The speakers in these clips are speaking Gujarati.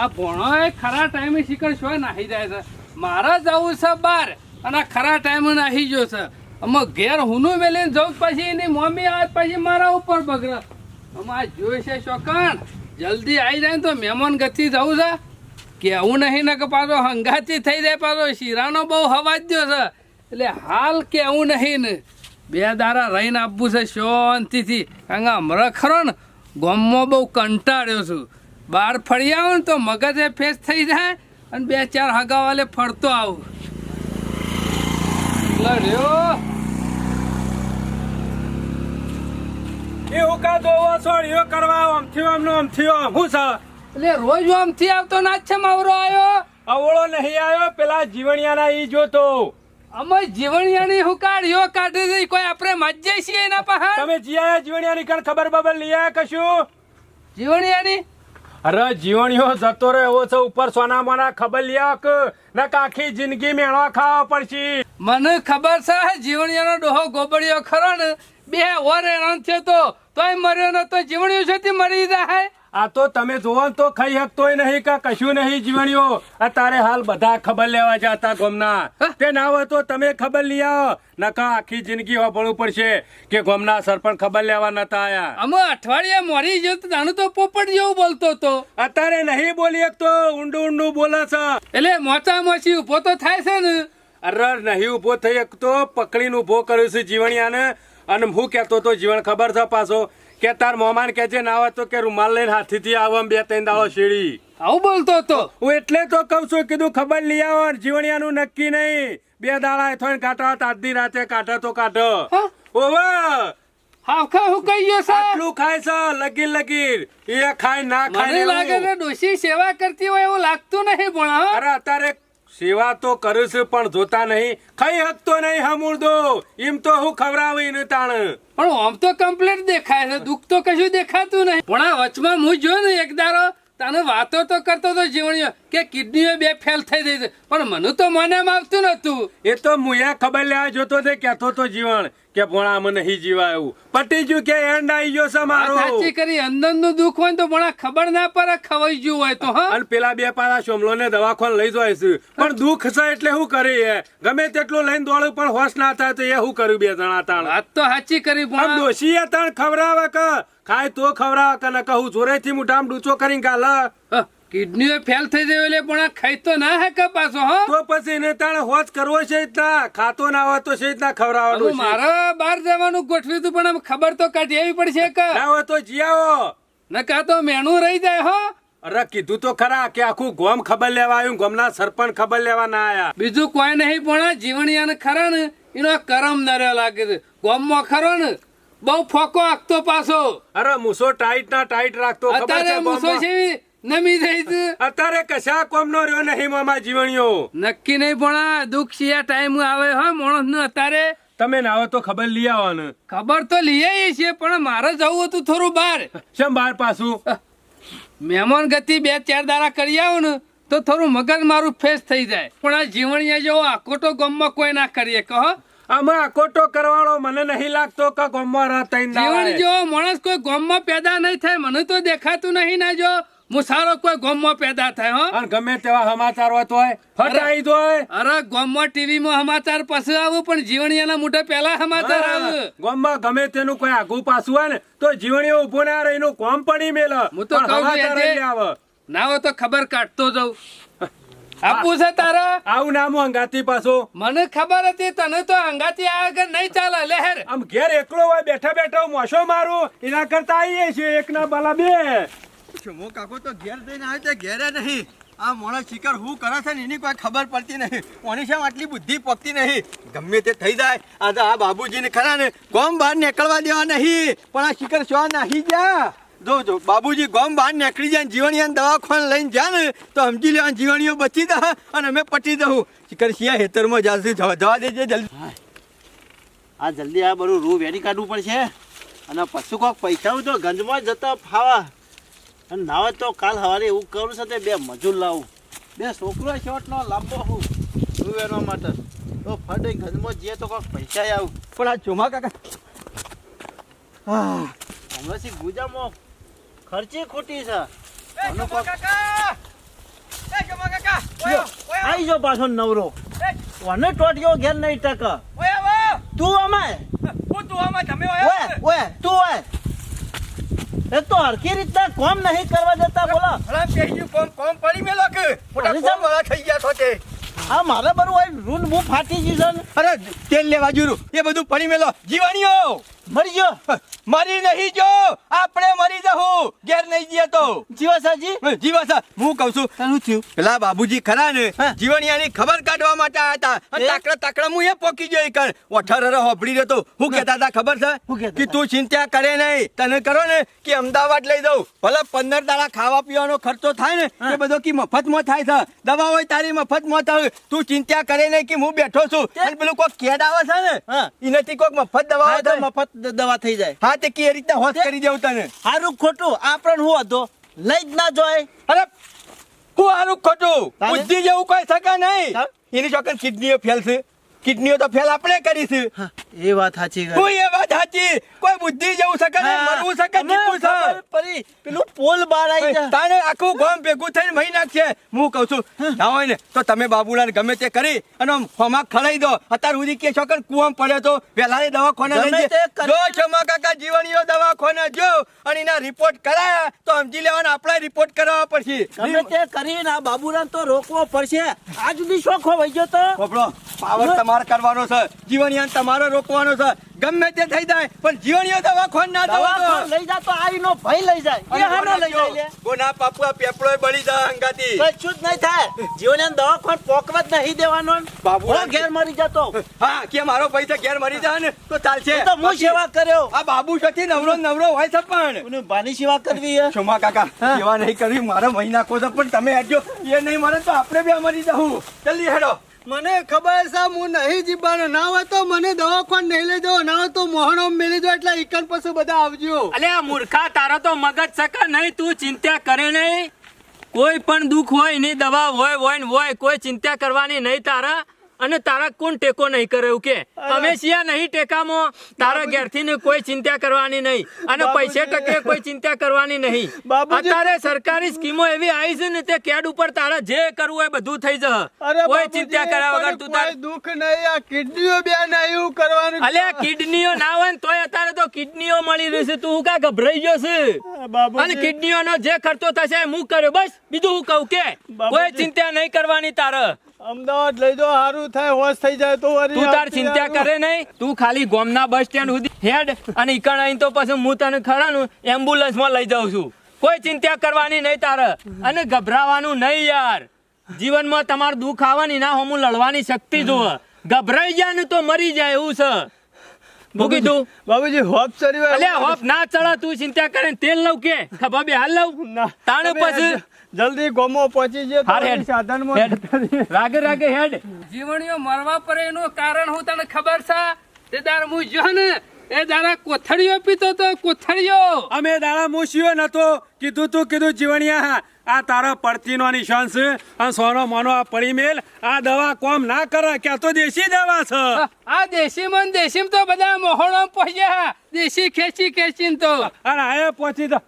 આ ભણો એ ખરા ટાઈમે શિખર શું નાહી જાય છે. મારે જવું છે બાર, અને ખરા ટાઈમે નાહી ગયો છે. અમે ઘેર હુનું મેલીને જવું પછી એની મમ્મી આવે પછી મારા ઉપર બગડે. અમે આ જોયું છે શોકણ. જલ્દી આવી જાય તો મહેમાન ગતિ જવું છે. કેવું નહીં ને કે પાછો હંગાતી થઈ જાય, પાછો શીરાનો બહુ હવાજ દ્યો છે. એટલે હાલ કેવું નહીં ને. બે દારા રહીને આપવું છે શાંતિથી. કારણ કે હમણાં ખરો ને ગામમાં બહુ કંટાળ્યો છું. બહાર ફરી આવું ને તો મગજે ફેસ થઈ જાય અને બે ચાર હગાવાલે ફરતો આવું. લડ્યો એ હુકા દોવો છોડ્યો કરવા આમથી આમ આમથી આમ હું સા? એટલે રોજ આમથી આવતો ના છે માવરો આવ્યો અવળો નહીં આવ્યો પેલા જીવણિયાના ઈ જોતો. અમે જીવણિયાની હુકાડ્યો કાઢી દઈ? કોઈ આપણે મજ્જે છીએ એના પહાડ? તમે જીયા જીવણિયાની કણ ખબર બબર લઈ આયા કશું? જીવણિયાની? અરે જીવણીઓ, જતો રહ્યો છે ઉપર સોના મોના ખબર લ્યાક ને આખી જિંદગી મેળવા ખાવા પડશે. મને ખબર છે, જીવણીઓનો ડોહો ગોબડિયો ખરો ને, બે ઓર હેરાન થયો તો, તોય મર્યો ન તો જીવણીઓ છે મરી જાય. આ તો તમે જોવો તો ખાઈ શકતોય નહીં કે કશું નહીં જીવણિયો અત્યારે હાલ બધા ખબર લેવા જતા ગોમના? તે ના હોય તો તમે ખબર લઈ આવો. નકા આખી જિંદગી વાપરવું પડશે કે ગોમના સરપંચ ખબર લેવા નતા આયા. અમે અઠવાડિયે મરી ગયો તો તાનું તો પોપટ જેવું બોલતો તો. અત્યારે નહીં બોલી શકતો ઊંડું ઊંડું બોલે છે. એટલે મોચા મોચી ઊભો તો થાય છે ને. અરે નહીં ઊભો થઈ શકતો પકડીને ઊભો કર્યો છે જીવણિયાને. અને હું કહેતો તો જીવણ ખબર છે પાછો. કે તાર મોમાન કે જે ના હોય તો કે રૂમાલ લઈને હાથીથી આવો બે ત્રણ દાડો શેડી આવું બોલતો હતો? હું એટલે તો કઉ છું કીધું ખબર લઈ આવો જીવણિયાનું નક્કી નહીં. બે દાડા થોડી કાઢવા તાજી રાતે કાઢો તો કાઢો? ઓવે! હાવખા હું સર આટલું ખાય છે લગીર લગીર. એ ખાય ના મને લાગે છે ડોશી સેવા કરતી હોય એવું લાગતું નહીં પણ? અરે અત્યારે સેવા તો કરું છું, પણ જોતા નહીં. ખાઈ હકતો નહીં હમુરદો? એમ તો હું ખવડાવી ને તાણ. પણ આમ તો કમ્પ્લીટ દેખાય છે, દુઃખ તો કશું દેખાતું નહીં. પણ આ વચમાં હું જોયું ને એક દારો તને વાતો તો કરતો તો જીવણીઓ કે કિડનીઓ બે ફેલ થઈ ગઈ છે. પણ મને તો મને આવતું નતું એ તો મુયા ખબર લેવા જોતો તે કહેતો તો જીવણ કે ભોણામાં નહીં જીવા એવું પટી ગયું કે એન્ડ આવી ગયો છે મારો. સાચી કરી અંદરનું દુઃખ હોય તો પણ ખબર ના પડે ખવાઈ ગયું હોય તો હા? અને પેલા બે પારા સોમલો ને દવાખાને લઈ જાય છે. પણ દુઃખ છે એટલે શું કરી એ. ગમે તેટલું લઈને દોડું પણ હોશ ના થાય તો એ શું કર્યું બે જણા તાણ. વાત તો સાચી કરી પણ ડોશીએ તાણ ખવડાવે કે ખાય તો ખવરા કને ન કહું જોરેથી મુઠામ ડૂચો કરીને ગાલ કિડની ફેલ થઈ જાય એટલે પણ આ ખાઈ તો ના હે પાછો હા? તો પછી એને તાણે હોશ કરવો છે ઇતના ખાતો ના હોય તો છે રીતના ખવડાવવાનું હવે મારે બહાર જવાનું ગોઠવ્યું હતું પણ આમ ખબર તો કાઢી આવી પડશે કે. ના હોય તો જીયાવો નકા તો મેણું રહી જાય હો. અરે કીધું તો ખરા કે આખું ગોમ ખબર લેવા આવ્યું ગોમના સરપંચ ખબર લેવા ના આયા. બીજું કોઈ નહીં પણ જીવણિયાને ખરા ને એનો કરમ નર્યો લાગે છે. ગોમમાં ખરો ને બહુ ફોકો આખતો પાછો. અરે મૂસો ટાઈટ ના ટાઈટ રાખતો અત્યારે મૂસો છે નમી છે. અત્યારે કશા કોમનો રહ્યો નહીં મામા જીવણીઓ. નક્કી નહીં પણ દુઃખ શિયા ટાઈમ આવે હો માણસ ને અત્યારે તમે ના આવો તો ખબર લઈ આવવાનું. ખબર તો લઈએ છીએ પણ મારે જવું હતું થોડું બહાર. શેમ બહાર પાછું? મહેમાન ગતિ બે ચાર દાડા કરી આવો ને તો થોડું મગજ મારું ફ્રેશ થઈ જાય. પણ આ જીવણીયા જેવો આકોટો ગમમાં કોઈ ના કરીએ કહો. આમાં અકોટો કરવાળો મને નહીં લાગતો કે ગોમમાં રહેતા જીવન જો માણસ કોઈ ગોમમાં પેદા નહીં થાય મને તો દેખાતું નહીં ના જો. મુસારો કોઈ ગોમમાં પેદા થાય હો. અને ગમે તેવા સમાચાર હોય તોય ફટાઈ દોય અરે ગોમમાં ટીવીમાં સમાચાર પછી આવું પણ જીવણિયાના મોઢે પહેલા સમાચાર આવે. ગોમમાં ગમે તેનું કોઈ આગુ પાછું હોય ને તો જીવણીઓ ઊભો ના રહે એનું કોમ પડી મેલ. હું તો કહું ના હોય તો ખબર કાઢતો જઉં. આપવું છે તારા? આવું નામ અંગાતી પાછો. મને ખબર હતી તને તો હંગાતી આગળ નહીં ચાલે લહેર. આમ ઘેર એકલો હોય બેઠા બેઠા મોશો મારું એના કરતા આવીએ છીએ એક ના બાલા બે. મો કાકો તો ઘેર જઈને આવે તે ઘેરે નહીં. આ મોણા શિકાર હું કરે છે ને એની કોઈ ખબર પડતી નહીં. કોની શેમ આટલી બુદ્ધિ પકતી નહીં. ગમે તે થઈ જાય આ તો આ બાબુજીને ખરા ને ગોમ બહાર નીકળવા દેવા નહીં. પણ આ શિકાર શો નાહી ગયા. જો જો બાબુજી ગોમ બહાર નીકળી જાય ને જીવણિયાને દવાખાને લઈને જાય ને તો સમજી લેવા જીવણીઓ બચી દે અને અમે પટી દઉં. શિયા હેતરમાં જાશું જવા દેજે જલ્દી. આ જલ્દી આ બધું રૂ વેરી કાઢવું પડશે. અને પશુ કોક પૈસા તો ગંજમાં જતા ફાવા. અને ના હોય તો કાલ સવારે એવું કરું છે તે બે મજૂર લાવું. બે છોકરો શોર્ટનો લાંબો હું રૂ વેરવા માટે. તો ફટે ગંજમાં જઈએ તો કોક પૈસા આવું. પણ આ ચોમા કાકા હા હમણાંથી ગુજામાં ખર્ચી ખોટી છે. આઈ જો પાછો નવરો. અને ટોટિયો ઘેર નહીં ટક. તું અમાય ઓય તું ઓય. એ તો હરખી રીતના કોમ નહીં કરવા દેતા બોલો. પેહ્યું કોમ કોમ પડી મેલો કે? મોટા કોમ વાળા થઈ ગયા છો કે? આ મારે બરું હોય રૂન હું ફાટી ગયું છે અરે તેલ લેવા જુરું એ બધું પડી મેલો. જીવાણીઓ! મરી ગયો? મરી નહીં જો આપણે મરી જહું. ઘેર નહીં જઈએ તો. જીવાસાજી? જીવાસા. હું કહું છું. તારું થયું? પેલા બાબુજી ખરા ને. જીવણિયાની ખબર કાઢવા માટે આયા હતા? તાકડા તાકડા હું એ પોકી ગયો ઈ ઓઠર ઓઠાર હોપડી રહ્યો હું કહેતા હતા ખબર છે? કે તું ચિંતા કરે નહીં. તને કરો ને કે અમદાવાદ લઈ દઉં ભલે પંદર દાડા ખાવા પીવાનો ખર્ચો થાય ને એ બધો કે મફતમાં થાય છે. દવા હોય તારી મફતમાં થાય. તું ચિંતા કરે નહીં કે હું બેઠો છું. અને પેલું કોઈક કેદ આવે છે ને. એનાથી કોઈક મફત દવા આવે મફત દવા થઈ જાય. હા તે કે રીતના હોશ? કરી દેવું તને. સારું ખોટું આપણ હું હતો? લઈ જ ના જોય. અરે હું હારું ખોટું? બુદ્ધિ જેવું કોઈ શકે નહીં. એની ચોક્કસ કિડનીઓ ફેલ છે કિડનીઓ તો ફેલ આપણે કરીશું એ વાત સાચી કોઈ એ વાત સાચી? કોઈ બુદ્ધિ જેવું શકે ને મરવું શકે જીવવું છે. ખબર પેલું પોલ બહાર આવી જાય તાને આખું ગામ ભેગું થઈને મહી નાખશે. હું કહું છું ના હોય ને તો તમે બાબુલાને ગમે તે કરી અને આમ ખલાઈ દો. અત્યાર સુધી કે છોકર કુવામ પડે તો વહેલા દવાખાને લઈ. કરી- જો છમા કાકા જીવણીઓ દવાખાને જો અને એના રિપોર્ટ કરાયા તો સમજી લેવાના આપણે રિપોર્ટ કરાવવા પડશે. ગમે તે કરીને આ બાબુરામ તો રોકવો પડશે. આજ સુધી શોખો હોય ગયો તો. પાવર તમારે કરવાનો છે. જીવનયાન તમારે રોકવાનો છે. ગમે તે થઈ જાય પણ જીવણીઓ દવાખાન ના જવા લઈ જા તો આઈનો ભય લઈ જાય. એ અને લઈ જાય ગોના પાપુઆ પેપડોય બળી જા અંગાતી કશું જ નહીં થાય. જીવનયાન દવાખાન પોકવા જ નહીં દેવાનો. બાબુ ઘેર મરી જતો. હા કે મારો પૈસા ઘેર મરી જાય ને તો ચાલશે. તો હું સેવા કર્યો. આ બાબુ છથી નવરો નવરો હોય છે પણ. બાની સેવા કરવી હે શોમા કાકા સેવા નહીં કરવી મારા મહિના કોસ પણ તમે હેડજો. એ નહીં મારે તો આપણે બે મરી જવું જલ્દી હેડો. મને ખબર છે, હું નહીં જીવવાનો. ના હોય તો મને દવાખાન નહીં લઈ જાઓ, ના હોય તો મોહણો મેલી દો એટલે ઈકન પછી બધા આવજો. અલે, આ મૂર્ખા, તારો તો મગજ સકા નહીં? તું ચિંતા કરે નહીં? કોઈ પણ દુઃખ હોય, એની દવા હોય હોય હોય, કોઈ ચિંતા કરવાની નહીં તારા. અને તારા કોણ ટેકો નહીં કરે કે? અમે સિયા નહીં ટેકામાં તારા ઘેરથી ને કોઈ ચિંતા કરવાની નહીં. અને પૈસે ટકે કોઈ ચિંતા કરવાની નહીં. અત્યારે સરકારી સ્કીમો એવી આવી છે ને તે કેડ ઉપર તારા જે કરવું હોય બધું થઈ જશે. કોઈ ચિંતા કર્યા વગર તું તાર દુઃખ નહીં આ કિડનીઓ બે નહીં એવું કરવાનું. અલે કિડનીઓ ના હોય ને તોય અત્યારે તો કિડનીઓ મળી રહી છે. તું કા ગભરાઈ ગયો છે? અને કિડનીઓનો જે ખર્ચો થશે હું કર્યો. બસ બીજું હું કહું કે કોઈ ચિંતા નહીં કરવાની તારે. અમદાવાદ લઈ જાઓ સારું થાય હોશ થઈ જાય તો તું તાર ચિંતા કરે નહીં. તું ખાલી ગોમના બસ સ્ટેન્ડ સુધી હેડ અને ઈકણ આઈને તો પછી હું તને ખરાનું એમ્બ્યુલન્સમાં લઈ જાઉં છું. કોઈ ચિંતા કરવાની નહીં તારે. અને ગભરાવાનું નહીં યાર. જીવનમાં તમારે દુઃખ આવવાની ના હું લડવાની શક્તિ જોવે. ગભરાઈ જાય ને તો મરી જાય એવું છે. હું કીધું? બાબુજી હોપ ચડી અલ્યા હોપ ના ચડા તું ચિંતા કરે તેલ લઉં કે? બે હાલ લઉં? તાણે પછી જલ્દી ગોમો પહોંચી જઈએ સાધનમાં રાગે રાગે હેડ. જીવણીઓ મરવા પર એનું કારણ હું તને ખબર છે? તે દાર હું જો ને એ દારા કોથળીઓ પીતો તો કોથળીઓ. અમે દાડા મૂસ્યો નતો કીધું તું કીધું જીવણિયા આ તારા પડતીનો નિશાન છે અને સોનો મોનો આ પડી મેલ આ દવા કોમ ના કરે કે તો દેશી દવા છે. આ દેશી મન દેશી તો બધા મોહણો પહોંચ્યા દેશી ખેંચી ખેંચી તો. અને આ પહોંચી તો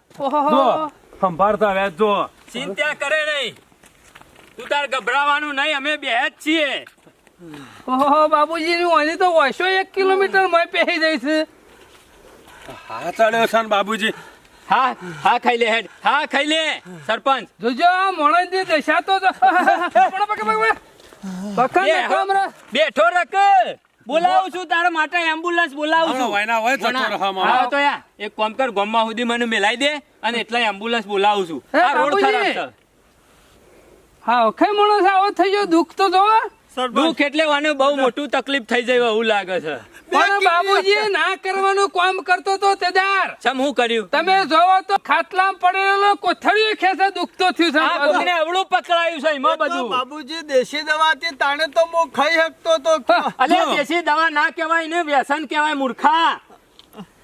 સંભાળતા વેચ જો ચિંતા કરે નહીં. તું તાર ગભરાવાનું નહીં અમે બે જ છીએ. ઓહો બાબુજી ની ઓલી તો વર્ષો એક કિલોમીટર મય પહેરી જઈશ હા ચડ્યો છે બાબુજી હા હા ખાઈ લે હેડ. હા ખાઈ લે સરપંચ. જોજો મોણસની દશા તો બેઠો રક બોલાવું છું તારા માટે એમ્બ્યુલન્સ બોલાવું છું. વાયના હોય કોના? રહો હા તો યા એક કામ કર ગોમમાં સુધી મને મેલાઈ દે અને એટલા એમ્બ્યુલન્સ બોલાવું છું. આ રોડ ખરાબ છે. હા ઓખે માણસ આવો થઈ ગયો દુઃખ તો જોવા. દુઃખ એટલે વાને બહુ મોટું તકલીફ થઈ જાય એવું લાગે છે. પણ બાબુજી ના કરવાનું કામ કરતો તો તેદાર ચમ હું કર્યું? તમે જોવો તો ખાટલામાં પડેલો કોથળીઓ ખેસે દુઃખ થયું છે. આ અવળું પકડાયું છે એમાં બધું? બાબુજી દેશી દવા તાણે તો હું ખાઈ શકતો તો અલે દેશી દવા ના કહેવાય ને વ્યસન કહેવાય મૂર્ખા.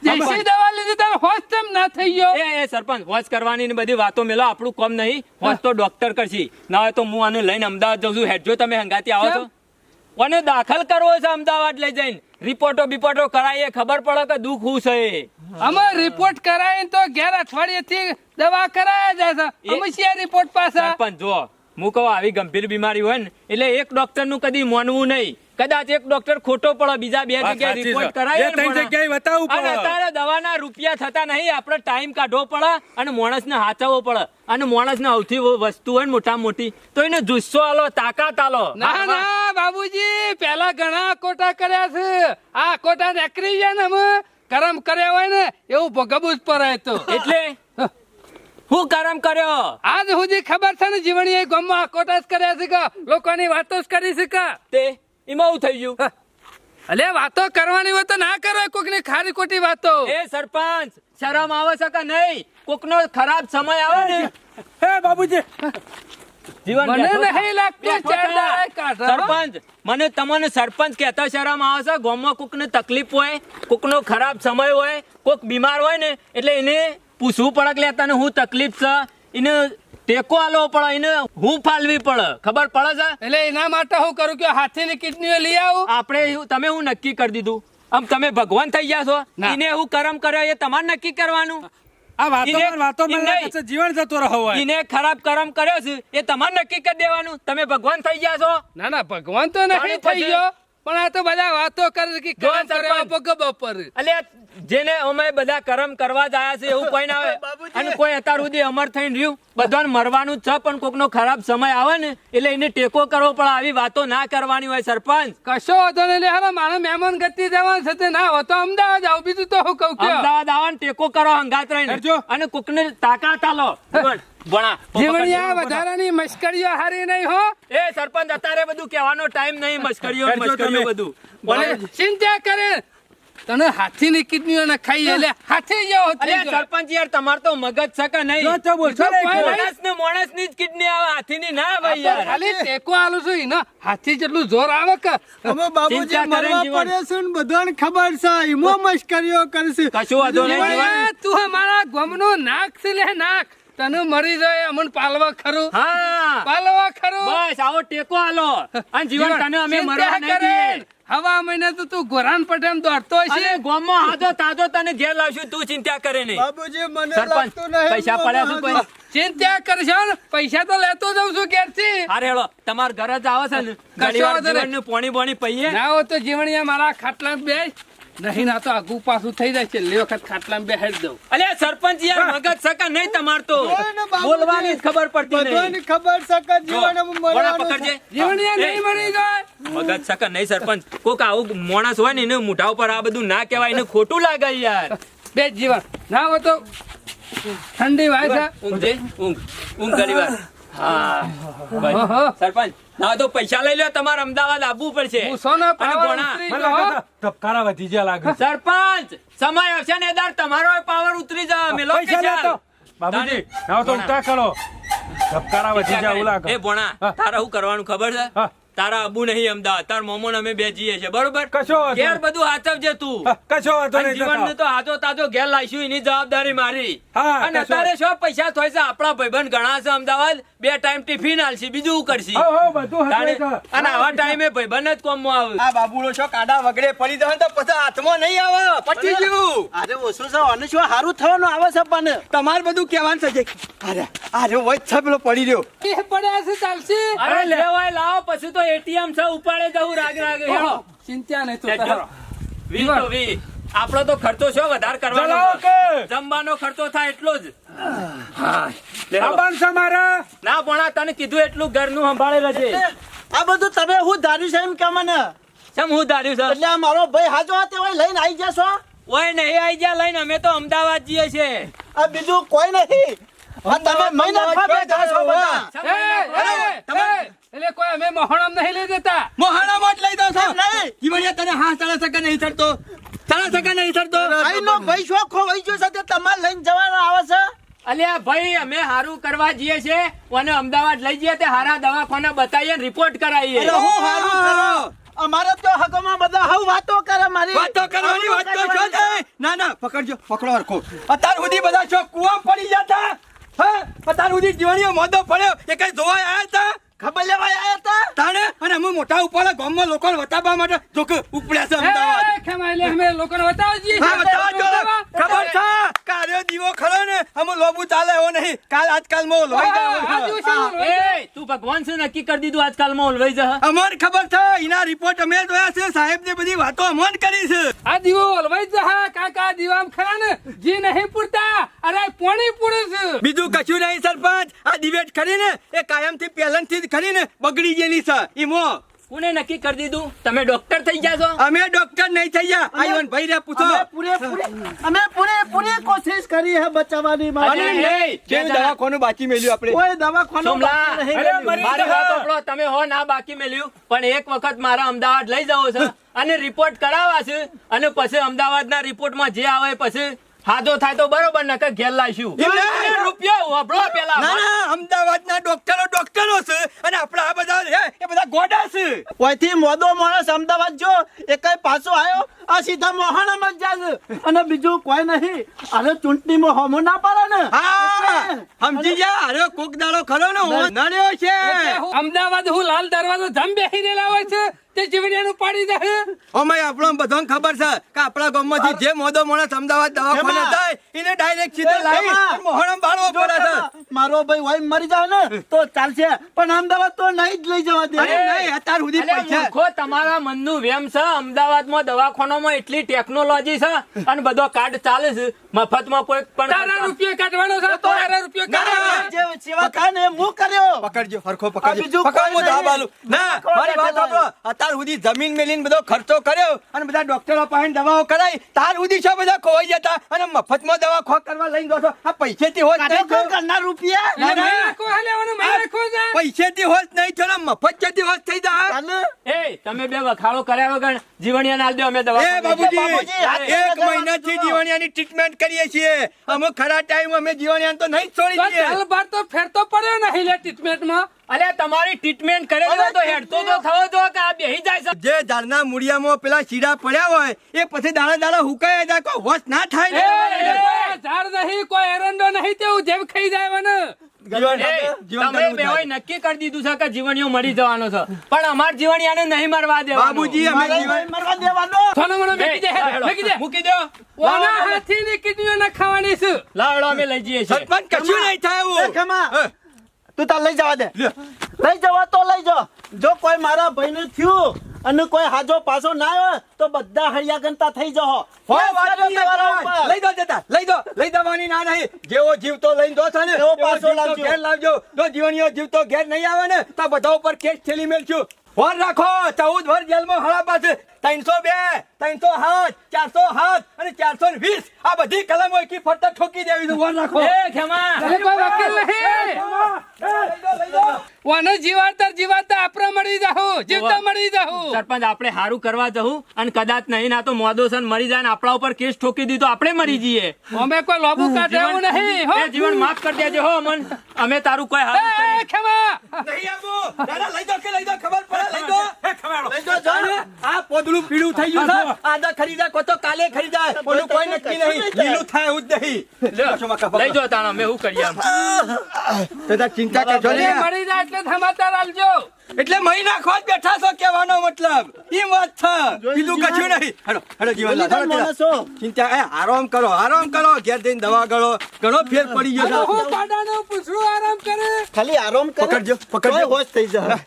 દેશી દવા લીધી તાર હોશ કેમ ના થઈ ગયો? એ એ સરપંચ હોશ કરવાની બધી વાતો મેલો આપણું કોમ નહીં. હોશ તો ડોક્ટર કરશી. ના હોય તો હું આને લઈને અમદાવાદ જઉં છું. હેડજો તમે હંગાતી આવો છો. અને દાખલ કરવો છે અમદાવાદ લઈ જઈને? રિપોર્ટો બિપોર્ટો કરાવીએ ખબર પડે કે દુઃખ હું છે? અમે રિપોર્ટ કરાવીને તો ઘેર અઠવાડિયેથી દવા કરાયા જાય છે અમે શિયા રિપોર્ટ પાસે પણ જો હું કહું આવી ગંભીર બીમારી હોય ને એટલે એક ડોક્ટરનું કદી માનવું નહીં. કદાચ એક ડોક્ટર ખોટો પડે બીજા બે જગ્યાએ રિપોર્ટ. કરાય ત્રણ જગ્યાએ બતાવવું અને પડે. અત્યારે દવાના રૂપિયા થતા નહીં આપણે ટાઈમ કાઢવો પડે અને માણસને હાચવવો પડે. અને માણસને સૌથી વસ્તુ હોય ને મોટા મોટી તો એને જુસ્સો આલો તાકાત આલો. ના ના. બાબુજી પેલા ઘણા કોટા કર્યા છે. આ કોટા નીકળી જાય ને અમે કરમ કર્યા હોય ને એવું ભોગવવું જ પડે તો. એટલે? હું. કરમ કર્યો? આજ સુધી ખબર છે ને જીવણી એ ગામમાં કોટા જ કર્યા છે કે લોકોની વાતો જ કરી છે કે? તે? એમાં આવું થઈ ગયું. અલે વાતો કરવાની હોય તો ના કરો કોકની ખારી ખોટી વાતો. એ સરપંચ શરમ આવે છે કે નહીં? કોકનો ખરાબ સમય આવે ને. હે બાબુજી. જીવન મને નહીં લાગતું. સરપંચ મને તમને સરપંચ કહેતા શરમ આવે છે. ગામમાં તકલીફ હોય કોકનો ખરાબ સમય હોય કોક બીમાર હોય ને એટલે એને પૂછવું પડે કે તને હું તકલીફ છે? એને ટેકો આલવો પડે એને હું ફાલવી પડે. ખબર પડે છે? એટલે એના માટે હું કરું કે હાથીની કિડની લઈ આવું? આપણે તમે હું નક્કી કરી દીધું? આમ તમે ભગવાન થઈ ગયા છો? ના. એને હું કરમ કર્યો એ તમારે નક્કી કરવાનું? આ વાતો વાતો છે જીવન જતો રહો એને ખરાબ કરમ કર્યો છે એ તમારે નક્કી કરી દેવાનું? તમે ભગવાન થઈ ગયા છો? ના ના ભગવાન તો નહીં થઈ ગયો. પણ આ તો બધા વાતો કરે કે જેને અમે બધા કરમ કરવા જ આયા છે એવું કોઈ ના આવે. અને કોઈ અત્યાર સુધી અમર થઈને રહ્યું. બધાને મરવાનું છે પણ કોકનો ખરાબ સમય આવે ને એટલે એને ટેકો કરવો પડે આવી વાતો ના કરવાની હોય સરપંચ. કશો હતો નહીં લે હાલો મારે મહેમાન ગતિ જવાનું છે ના હોતો અમદાવાદ આવું. બીજું તો હું કહું કે અમદાવાદ આવવાનું ટેકો કરો હંગાત રહીને. અને કોકને તાકાત આલો. ભણા જીવણિયા વધારાની મશ્કરીઓ હારી નહીં હો. એ સરપંચ અત્યારે બધું કહેવાનો ટાઈમ નહીં મશ્કરીઓ મશ્કરીઓ બધું. બોલે ચિંતા કરે. તને હાથીની કિડનીઓ ને ખાઈ એટલે હાથી જેવો અરે સરપંચ યાર તમાર તો મગજ છે કે નહીં? જો તો ને નહીં. માણસ ને માણસની જ કિડની આવે હાથીની ના ભાઈ યાર. ખાલી ટેકો આલું છું એનો હાથી જેટલું જોર આવે કે. અમે બાબુજી મરવા પડે છે ને બધાને ખબર છે ઈમો મશ્કરીઓ કરશે કશું વાંધો નહીં તું અમારા ગામનું નાક છે લે નાક. તને મરી જાય અમને પાલવા ખરું. હા. પાલવા ખરું. બસ આવો ટેકો આલો. અને જીવન તને અમે મરવા નહીં. દઈએ. હવા મહિને તો તું ગોરાન પટેમ દોડતો છે. ગોમો હાજો તાજો તને ઘેર લાવશું તું ચિંતા કરે નહીં. બાબુજી મને લાગતું નહીં પૈસા પડ્યા છે કોઈ? ચિંતા કરશો ને પૈસા તો લેતો જઉં છું ઘેરથી. અરે હેડો તમાર ઘરે જ આવે છે ને. ઘણી વાર જીવન નહીં. પોણી બોણી પૈયે ના હો તો જીવણીયા મારા ખાટલા બે નહીં ના તો આગુ પાછું થઈ જાય છે. લે વખત ખાટલામાં બેહાડી દઉં. અલે સરપંચ યાર મગજ સકા નહીં તમાર તો બોલવાની ખબર પડતી નહીં. બોલવાની ખબર સકા જીવન ઘોડા પકડજે. જીવણીયા નહીં મરી જાય. મગજ સકા નહીં સરપંચ. કોક આવું માણસ હોય ને એને મોઢા ઉપર આ બધું ના કહેવાય એને ખોટું લાગે યાર. બે જીવન. ના હોય તો ઠંડી વાય છે. ઊંઘ જે ઊંઘ ઊંઘ કરી વાર. સરપંચ ના તો પૈસા લઈ લો તમારે અમદાવાદ આવવું પડશે. ધબકારા વધી ગયા લાગે સરપંચ સમય આવશે ને દાર તમારો પાવર ઉતરી જા મેલો બાબુજી ના તો ઉતા કરો. ધબકારા વધી ગયા એવું લાગે. એ ભોણા. તારા શું કરવાનું ખબર છે? હા. તારા અબુ નહીં અમદાવાદ. તાર મોમો અમે બે જઈએ છે બરોબર? કશો ઘેર બધું હાચવજે તું. કશો વાંધો નહીં તો હાજો તાજો ઘેર લાવીશું એની જવાબદારી મારી. અને અત્યારે શું પૈસા થોય છે? આપણા ભાઈબંધ ઘણા છે અમદાવાદ. બે ટાઈમ ટિફિન આલશે બીજું કરશે. અને આવા ટાઈમે ભાઈબંધ જ કોમ આવે. આ બાબુડો છો કાડા વગડે પડી જાય તો પછી હાથમાં નહીં આવે. પટી ગયું. અરે ઓછું છે અને શું સારું થવાનું આવે છે પણ. તમારે બધું કહેવાનું છે અરે અરે વચ છે પેલો પડી રહ્યો. એ પડ્યા છે ચાલશે. અરે લેવાય લાવો પછી તો એટીએમ છે ઉપાડે જવું રાગ રાગ ચિંતા નહીં તું વી તો વી. આપણો તો ખર્ચો છે વધારે કરવાનો જમવાનો ખર્ચો થાય એટલો જ. ના પણ તને કીધું એટલું ઘરનું સંભાળે રહેજે આ બધું તમે હું ધાર્યું છે એમ કે મને? કેમ હું ધાર્યું છે? એટલે મારો ભાઈ હાજો તે હોય લઈને આવી જશો? ઓય નહીં આઈ જા લઈને. અમે તો અમદાવાદ જઈએ છે આ બીજું કોઈ નથી તમે મહિના ખાતે જાશો બધા. એ, કોઈ અમે મહોણમ નહીં લઈ દેતા મોહાણા મોટ લઈ દો છો. નહીં. જીવણીયા તને હા સાડા સકા નહીં થતો સાડા સકા નહીં થતો આઈનો ભાઈ શું ખોવાઈ ગયો છે તમારે લઈને જવાનો આવે છે? અલ્યા ભાઈ અમે હારું કરવા જઈએ છે. અને અમદાવાદ લઈ જઈએ તે હારા દવાખાના બતાવીએ ને રિપોર્ટ કરાવીએ. હું હારું કરો? અમારે તો હકોમાં બધા હવ વાતો કરે મારી વાતો કરવાની વાત તો છો? ના ના પકડજો પકડો હરખો. અત્યાર સુધી બધા છો કુવા પડી જતા હા? અત્યાર સુધી જીવણીઓ મોદો પડ્યો. એ કઈ જોવા આવ્યા હતા? ખબર લેવા આયા હતા? તાણે? અને અમે મોટા ઉપાડા ગામમાં લોકોને વતાવવા માટે જોકે ઉપડ્યા છે અમદાવાદ. એ, ખેમા, એટલે અમે લોકોને વતાવજી. હા ખબર છે? કાર્યો દીવો ખરો ને અમે લોબુ ચાલે એવો નહીં. કાલ આજકાલમાં જાય હોય? એ તું ભગવાન છે નક્કી કરી દીધું આજકાલમાં ઓલવાઈ જા અમને ખબર છે એના રિપોર્ટ અમે જોયા છે. સાહેબ ને બધી વાતો અમને કરી છે. આ દીવો હલવાઈ જા કાકા દીવામ ખરા ને? જી નહીં પૂરતા. અરે પોણી પૂરે છે. બીજું કશું નહીં સરપંચ. આ દિવેટ ખરી ને એ કાયમથી પહેલનથી જ ખરી ને બગડી ગયેલી છે. ઈમો કોને નક્કી કરી દીધું? તમે ડોક્ટર થઈ ગયા છો અમે ડોક્ટર નહીં થઈ ગયા આયવન ભાઈ રે પૂછો. અમે પૂરે અમે પૂરેપૂરી કોશિશ કરી હે બચાવવાની માટે. નહીં. જેવી દવાખાનું બાકી મેલ્યું આપણે. કોઈ દવાખાનું. મારી વાત સાંભળો, તમે હો ના બાકી મેલ્યું. પણ એક વખત મારા અમદાવાદ લઈ જાવ છે. અને રિપોર્ટ કરાવવા છે અને પછી અમદાવાદના રિપોર્ટમાં જે આવે પછી હાજો થાય તો બરોબર નકર ઘેર લાવીશું. નહીં. વાપરો પેલા ના ના અમદાવાદના ડોક્ટરો ડોક્ટરો છે અને આપણા આ બધા છે એ બધા ગોડા છે. ઓયથી મોદો માણસ અમદાવાદ જો એ કઈ પાછો આવ્યો આ સીધા મોહાણામાં જ જાશે અને બીજું કોઈ નહીં. અરે ચૂંટણીમાં હોમો ના પડે ને. હા સમજી જા અરે કોક દાડો ખરો ને નડ્યો છે. અમદાવાદ હું લાલ દરવાજો ધમ બેસી રહેલા હોય છે. તે જીવડિયાનું પાડી દે. અમે આપણો બધાને ખબર છે કે આપણા ગામમાંથી જે મોદો માણસ અમદાવાદ દવાખાને. જાય એને ડાયરેક્ટ સીધે લાવી. મોહરમ બાળવો પડે છે. મારો ભાઈ હોય મરી જાવ ને તો ચાલશે. પણ અમદાવાદ તો નહીં જ લઈ જવા દે. અરે નહીં અત્યાર સુધી પૈસા. ખો તમારા મનનું વેમ છે અમદાવાદમાં દવાખાનામાં એટલી ટેકનોલોજી છે અને બધો કાર્ડ ચાલે છે મફતમાં કોઈ પણ તારા રૂપિયો કાઢવાનો છે તો તારા રૂપિયો કાઢવાનો જે સેવા કાને મુ કર્યો. પકડજો હરખો પકડજો. પકડો પકડ કોઈ હું નહીં. દાબ આલું. ના મારી વાત સાંભળો. અત્યાર સુધી જમીન મેલીને બધો ખર્ચો કર્યો અને બધા ડોક્ટરો પાસે દવાઓ કરાઈ. તાર સુધી છો બધા ખોવાઈ જતા અને મફતમાં દવા ખો કરવા લઈને ગયો છો. આ પૈસેથી હોત કરનાર રૂપિયા. જા. પૈસેથી હોત નહીં થયો ને મફત જેથી હોત થઈ જાય એ તમે બે વખાડો કર્યા વગર જીવણિયા ના દો અમે દવા એ બાબુજી એક મહિનાથી. જીવણિયાની ટ્રીટમેન્ટ કરીએ છીએ. અમે ખરા ટાઈમ અમે જીવણિયા તો નહીં છોડી દઈએ. ચાલ બાર તો ફેરતો પડ્યો નહીં લે ટ્રીટમેન્ટમાં અલ્યા તમારી ટ્રીટમેન્ટ કરે તો હેડતો તો થવો જો કે આ બેહી જાય છે. જે ઝાડના મૂળિયામાં પેલા શીડા પડ્યા હોય એ પછી દાડા દાડા હુકાય જાય કોઈ હોશ ના થાય ને? ઝાડ નહીં કોઈ એરંડો નહીં તેવું જેમ ખાઈ જાય મને. નક્કી કરી દીધું છે કે જીવણીઓ મરી જવાનો છે. પણ અમાર જીવણિયાને નહીં મરવા દેવાનો. બાબુજી અમે નહીં મરવા દેવાનો. થોડો ઘણો મેકી દે મેકી દે. મૂકી દો. ઓના હાથીની કિડનીઓ ના ખાવાની છે. લાવડો અમે લઈ જઈએ છીએ. સરપંચ કશું નહીં થાય એવું. ખેમા, હા. તું તાર લઈ જવા દે. લઈ જવા તો લઈ જો. જો કોઈ મારા ભાઈને થયું અને કોઈ હાજો પાછો ના આવ્યો તો બધા હળિયા ગણતા થઈ. ઉપર. લઈ દો જતા. લઈ દો લઈ દવાની ના નહીં. જેવો જીવતો લઈને દો છે ને એવો પાછો લાવજો. ઘેર લાવજો. જો જીવણીઓ જીવતો ઘેર નહીં આવે ને તો બધા ઉપર કેસ ઠેલી મેલશું. વર રાખો. ચૌદ ભર જેલમાં હળા પાસે ત્રણસો બે ત્રણસો સાત ચારસો સાત અને ચારસો વીસ. આ બધી કલમો એકી ફરતા ઠોકી દેવી વર રાખો. એ ખેમા. લઈ દો, લઈ દો. ઓને જીવાતર જીવાતા આપણે મળી જાહુ જીવતા મળી જાહુ. સરપંચ આપણે હારું કરવા જહું અને કદાચ નહીં ના તો મોદોસન મરી જાય ને આપણા ઉપર કેસ ઠોકી દીધો આપણે મરી જઈએ. અમે કોઈ લોબુ કાઢે એવું નહીં હો. જીવન માફ કરી દેજો હો અમન. અમે તારું કોઈ હારું એ, કરી ખેમા. નહીં આવું. દાદા, લઈ દો કે લઈ દો ખબર પડે? લઈ દો લઈ દો જો આ પોદળું પીળું થઈ ગયું છે. આદા ખરીદા કો તો કાલે ખરીદાય. પોલું કોઈ નક્કી નહીં. લીલું થાય એવું જ નહીં. લઈ જો તાણા મે હું આમ? દાદા ચિંતા કરજો ને મરી જાય એટલે સમાચાર આલજો એટલે મહિના ખોજ બેઠા છો કેવાનો મતલબ. એ વાત છે. બીજું કશું નહીં. હડો હડો જીવન બોલી ચિંતા એ આરામ કરો આરામ કરો. ઘેર જઈને દવા ગળો. ઘણો ફેર પડી ગયો હું પાડાનો પૂછડું આરામ કરે. ખાલી આરામ કરે. પકડજો, પકડજો. હોશ થઈ જાય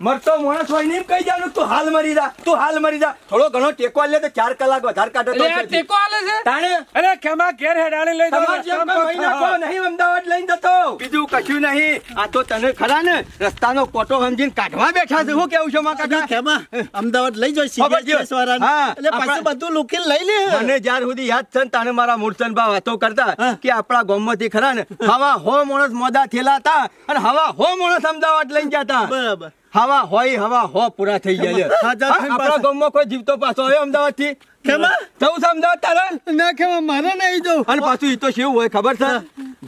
મરતો માણસ હોય ને એમ કહી દેવાનું તું હાલ મરી જા તું હાલ મરી જા. થોડો ઘણો ટેકો આલે તો ચાર કલાક વધારે કાઢે તો ટેકો આલે છે? તાણે? અરે કેમા ઘેર હેડાણી લઈ તમાર જેમ મહિના કો નહીં અમદાવાદ લઈને જતો. બીજું કશું નહીં. આ તો તને ખરા ને રસ્તાનો કોટો સમજીને કાઢવા બેઠા છે. હું કેવું છું માં કાકા? કેમા? અમદાવાદ લઈ છે. CBS વાળાને. એટલે પાછું બધું લૂકીને લઈ લે. મને જ્યાર સુધી યાદ છે ને તાણે મારા મૂર્છન ભાવ વાતો કરતા કે આપણા ગામમાંથી ખરા ને હવા હો માણસ મોદા થેલા હતા અને હવા હો માણસ અમદાવાદ લઈને જતા. બરાબર. હવા હોય હવા હો પૂરા થઈ ગયા છે. આપણા. ગામમાં કોઈ જીવતો પાછો આવ્યો અમદાવાદથી? જવું છે અમદાવાદ તારે? ના કેવા મારે નહીં જવું. અને પાછું ઈ તો કેવું હોય ખબર છે?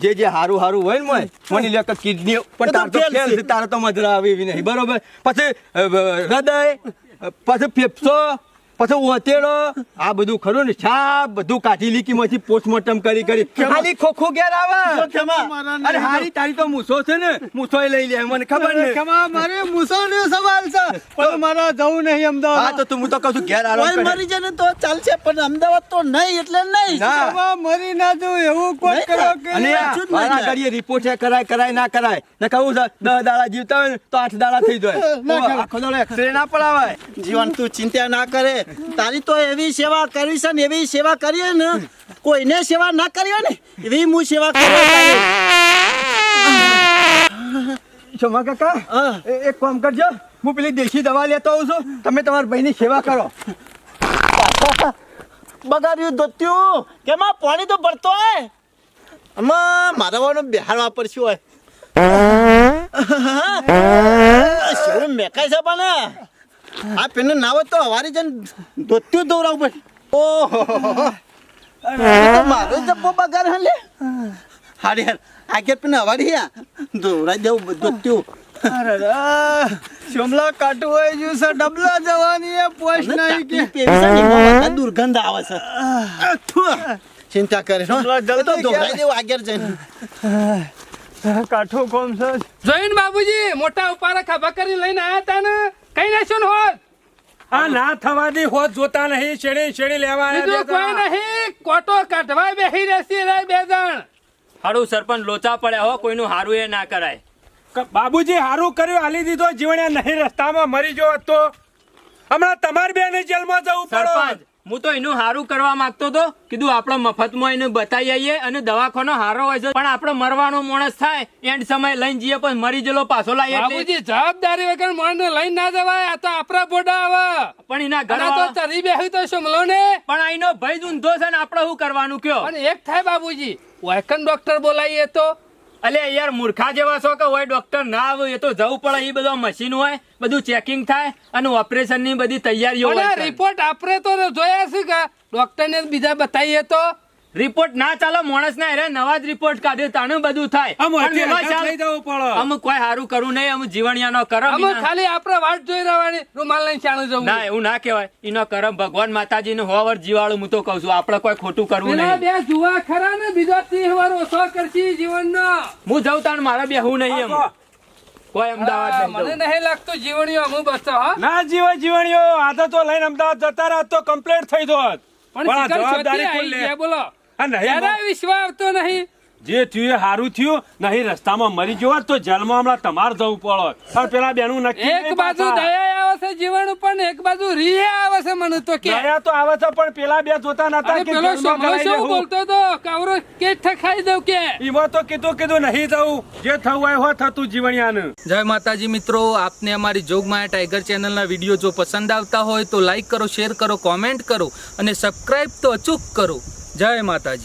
જે જે હારું હારું હોય ને મોય મને લે કિડની પણ તાર તો ફેલ ફેલ છે. છે તારે તો મજરા આવે નહીં. બરોબર? પછી હૃદય પછી ફેફસો પછી ઓતેડો આ બધું ખરું ને છાપ બધું કાઢી લીકીમાંથી પોસ્ટમોર્ટમ કરી કરી ખાલી ખોખું ઘેર આવે. અરે હારી તારી તો મૂસો છે ને. મૂસો લઈ લે મને ખબર ને. મારે મુસાનો સવાલ છે. પણ મારે જવું નહીં હા અમદાવાદ તો તું હું તો કહું છું ઘેર કોઈ મરી જને તો ચાલશે પણ અમદાવાદ તો નહીં એટલે નહીં. ના. મરી ના જો એવું કોઈ કરો કે? અને મારા નહીં. રિપોર્ટ કરાય કરાય ના કરાય. ને કહું છે દસ દાડા જીવતા હોય તો આઠ દાડા થઈ જાય. ના આખો દાડો એક્સરે ના પડાવાય. જીવન તું ચિંતા ના કરે. તારી તો એવી સેવા કરી છે ને એવી સેવા કરીએ ને કોઈને સેવા ના કરી હોય ને એવી હું સેવા કરું તારી. કાકા એક કામ કરજો હું પેલી દેશી દવા લેતો આવું છું. તમે તમારા ભાઈની સેવા કરો. બગાડ્યું ધોત્યું. કેમાં પાણી તો ભરતો હોય આમાં મારવાનો બિહાર વાપરશું હોય. શેરું મેકાય છે પણ. આ પેને નાવ તો હવારી જન ધોત્યું દોરાવું પડે. ઓહો. મારો જબ્બો બગાડ હલે હારી હાર આગળ પેને હવારી આ. દોરાઈ દેવું ધોત્યું. અરે શોમલા કાટું હોય જો છે ડબલા જવાની એ પોસ્ટ નહીં કે. પેસા દુર્ગંધ આવે છે. ચિંતા કરે હો. જલ્દી તો દોરાઈ દેવું આગળ જઈને. કાઠું કોમ છે જૈન બાબુજી મોટા ઉપારા ખાભા કરી લઈને આયા તા ને? કઈ નાખ્યો ને હોત? આ ના થવાની હોત જોતા નહીં શેડી શેડી લેવા બીજું કોઈ નહીં કોટો કાઢવા બેહી રહેશે રે બે જણ. હારું સરપંચ લોચા પડ્યા હો કોઈનું હારું એ ના કરાય. ક- બાબુજી હારું કર્યું હાલી દીધો જીવણ્યા નહીં રસ્તામાં મરી જો તો. હમણાં તમારી બેને જેલમાં જવું સરપંચ પડે હું તો એનું સારું કરવા માંગતો હતો કીધું આપણે મફતમાં એને બતાવી આવીએ અને દવાખાનો હારો હોય છે. પણ આપણે મરવાનો માણસ થાય એન્ડ સમય લઈને જઈએ પણ મરી જેલો પાછો લાવીએ બાબુજી જવાબદારી વગર મોણને લઈને ના જવાય આ તો આપણા બોડા આવે પણ એના ઘણા તો તરી બેહી તો સમલો ને? પણ આઈનો ભય જ ઊંધો છે ને આપણે શું કરવાનું કયો? પણ એક થાય બાબુજી વાયકન ડોક્ટર બોલાવીએ તો? અલે યાર મૂર્ખા જેવા છો કે હોય ડોક્ટર ના આવે એ તો જવું પડે એ બધો મશીન હોય બધું ચેકિંગ થાય અને ઓપરેશનની બધી તૈયારીઓ. રિપોર્ટ આપણે તો જોયા છે કે ડોક્ટર ને બીજા બતાવીએ તો રિપોર્ટ ના ચાલો માણસ ના હેરે નવા જ રિપોર્ટ કાઢ્યો તાનું બધું થાય. ચાલ. અમુક કોઈ સારું કરવું નહીં અમુક જીવણિયાનો કરમ અમે ખાલી આપણે વાત જોઈ રહેવાની રૂમાલ લઈને ચાણું જવું. ના એવું ના કહેવાય. એનો કરમ ભગવાન માતાજી નું હોવર જીવાળું હું તો કઉ છું. આપણે કોઈ ખોટું કરવું નહીં. બે જુવા ખરા ને બીજો ત્રીસ વાર ઓછો કરશી જીવનનો. હું જઉં તાણ મારે બેહવું નહીં એમ. કોઈ અમદાવાદ મને નહીં લાગતું જીવણીઓ હું બચો હા. ના જીવો જીવણીઓ આદતો લઈને અમદાવાદ જતા રહ્યા તો કમ્પ્લેટ થઈ દોત પણ જવાબદારી બોલો. નહીં જરાય આવતો નહીં. જે થયું સારું થયું નહીં રસ્તામાં મરી ગયો તો જેલમાં હમણાં તમારે જવું પડે. પણ પેલા બેનું નક્કી એક બાજુ દયા આવે છે જીવન ઉપર એક બાજુ રીહે આવે છે મને તો કે. દયા તો આવે છે પણ પેલા બે જોતા નતા કે પેલો જેલમાં શું બોલતો તો કાવરો કે ઠખાઈ દઉં કે? ઈમાં તો કીધું કીધું નહીં જવું. જે થવું હોય હો થતું જીવણિયાનું. જય માતાજી મિત્રો આપને અમારી જોગમાયા ટાઈગર ચેનલના વીડિયો જો પસંદ આવતા હોય તો લાઈક કરો શેર કરો કોમેન્ટ કરો અને સબસ્ક્રાઈબ તો અચૂક કરો. જય માતાજી.